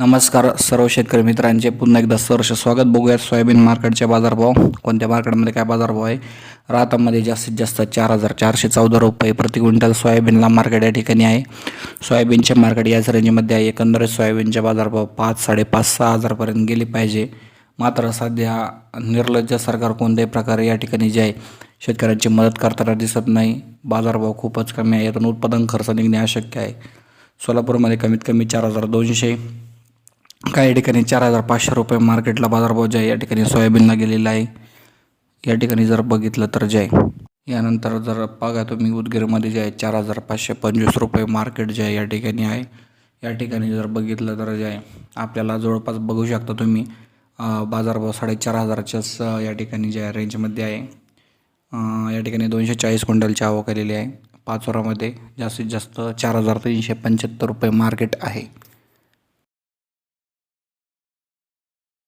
नमस्कार सर्व शेतकरी मित्रांचे. पुन्हा एकदा सहर्ष स्वागत. बघूयात सोयाबीन मार्केटचे बाजारभाव. कोणत्या मार्केटमध्ये काय बाजारभाव आहे? रातामध्ये जास्तीत जास्त चार हजार चारशे चौदा रुपये प्रति क्विंटल सोयाबीनला मार्केट या ठिकाणी आहे. सोयाबीनचे मार्केट याच रेंजमध्ये आहे. एकंदरीत सोयाबीनचे बाजारभाव पाच साडेपाच सहा हजारपर्यंत गेले पाहिजे. मात्र सध्या निर्लज्ज सरकार कोणत्याही प्रकारे या ठिकाणी जे आहे शेतकऱ्यांची मदत करताना दिसत नाही. बाजारभाव खूपच कमी आहे. यातून उत्पादन खर्च निघणे अशक्य आहे. सोलापूरमध्ये कमीत कमी चार हजार दोनशे काही ठिकाणी चार हजार पाचशे रुपये मार्केटला बाजारभाव जे आहे या ठिकाणी सोयाबीनला गेलेला आहे. या ठिकाणी जर बघितलं तर जे आहे यानंतर जर बघा तुम्ही उदगीरमध्ये जे आहे चार हजार पाचशे पंचवीस रुपये मार्केट जे आहे या ठिकाणी आहे. या ठिकाणी जर बघितलं तर जे आहे आपल्याला जवळपास बघू शकता तुम्ही बाजारभाव साडेचार हजाराच्याच या ठिकाणी जे आहे रेंजमध्ये आहे. या ठिकाणी दोनशे चाळीस क्विंटलची आवक आलेली आहे. पाचोरामध्ये जास्तीत जास्त चार हजार तीनशे पंच्याहत्तर रुपये मार्केट आहे.